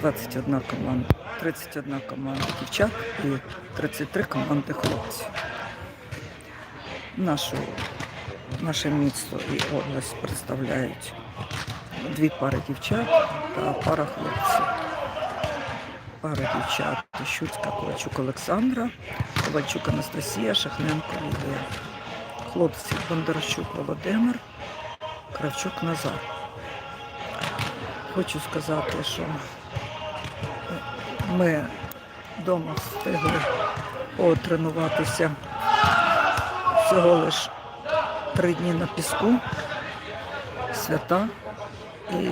21 команда, 31 команда дівчат і 33 команди хлопців. Нашу, наше місто і область представляють дві пари дівчат та пара хлопців. Пара дівчат Щуцька Ковальчук Олександра, Ковальчук Анастасія, Шахненко Лілія. Хлопці Бондарчук Володимир, Кравчук Назар. Хочу сказати, що ми вдома встигли потренуватися всього лиш три дні на піску, свята. І,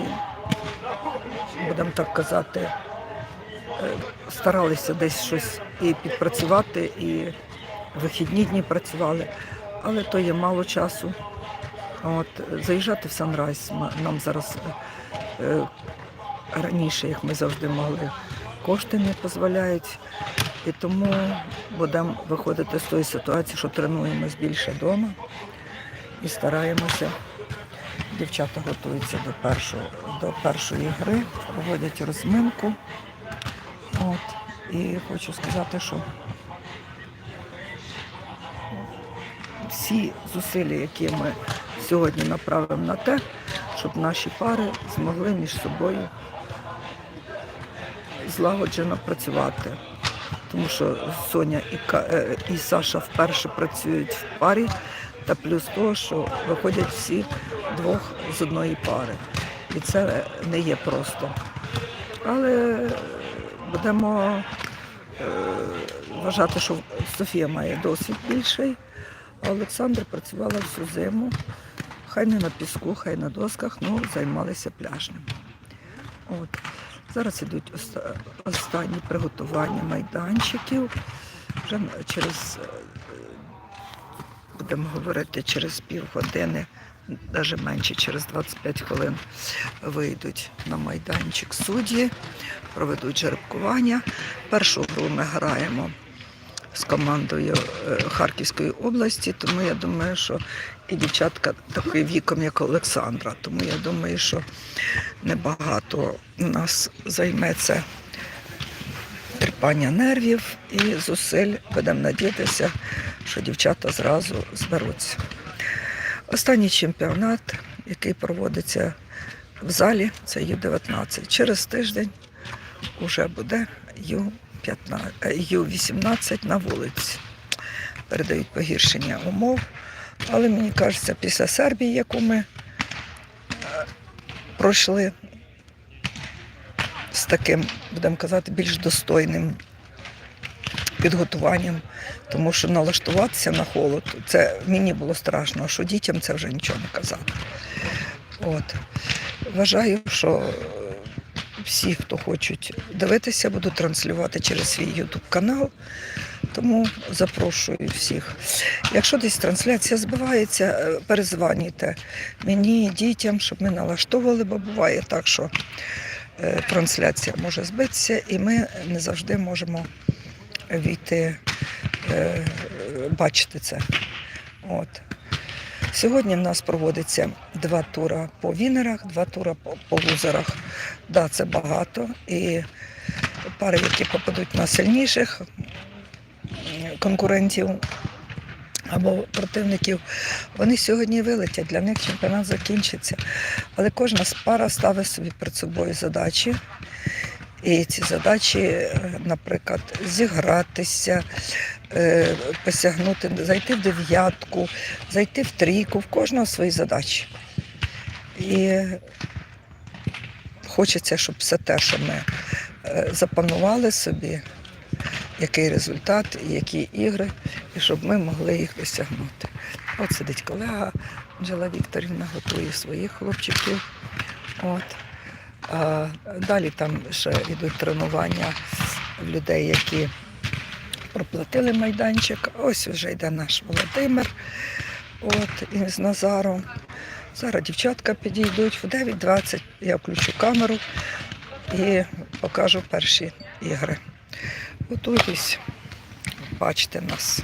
будемо так казати, е, старалися десь щось і підпрацювати, і вихідні дні працювали, але то є мало часу. От, заїжджати в Санрайз нам зараз е, е, раніше, як ми завжди могли, кошти не дозволяють. І тому будемо виходити з тої ситуації, що тренуємось більше вдома і стараємося. Дівчата готуються до першого, до першої гри, проводять розминку. От. І хочу сказати, що всі зусилля, які ми сьогодні направимо на те, щоб наші пари змогли між собою злагоджено працювати. Тому що Соня і, е, і Саша вперше працюють в парі, та плюс того, що виходять всі двох з одної пари. І це не є просто. Але будемо е, вважати, що Софія має досвід більший, а Олександр працювала всю зиму. Хай не на піску, хай на досках, ну займалися пляжним. От. Зараз йдуть останні приготування майданчиків. Вже через, е, будемо говорити, через півгодини, навіть менше, через 25 хвилин вийдуть на майданчик судді, проведуть жеребкування. Першу гру ми граємо з командою е, Харківської області, тому я думаю, що і дівчатка таким віком, як Олександра. Тому я думаю, що небагато нас займеться тріпання нервів і зусиль. Будемо надіятися, що дівчата зразу зберуться. Останній чемпіонат, який проводиться в залі, це Ю-19. Через тиждень вже буде Ю-15, е, Ю-18 на вулиці. Передають погіршення умов. Але мені кажеться, після Сербії, яку ми е, пройшли з таким, будемо казати, більш достойним підготуванням, тому що налаштуватися на холод, це мені було страшно, що дітям це вже нічого не казати. От. Вважаю, що всі, хто хочуть дивитися, будуть транслювати через свій YouTube канал. Тому запрошую всіх. Якщо десь трансляція збивається, е, перезвонюйте мені, дітям, щоб ми налаштовували, бо буває так, що е, трансляція може збитися, і ми не завжди можемо війти, е, бачити це. От. Сьогодні в нас проводиться два тура по вінерах, два тура по, лузерах. Да, це багато. І пари, які попадуть на сильніших конкурентів або противників, вони сьогодні вилетять. Для них чемпіонат закінчиться. Але кожна пара ставить собі перед собою задачі. І ці задачі, е, наприклад, зігратися, посягнути, зайти в дев'ятку, зайти в трійку, в кожного свої задачі. І хочеться, щоб все те, що ми е, запланували собі, який результат, які ігри, і щоб ми могли їх досягнути. От сидить колега Анжела Вікторівна, готує своїх хлопчиків. От. А далі там ще йдуть тренування людей, які проплатили майданчик. Ось вже йде наш Володимир от, із Назаром. Зараз дівчатка підійдуть в 9.20 я включу камеру і покажу перші ігри. Готуйтесь, бачите нас.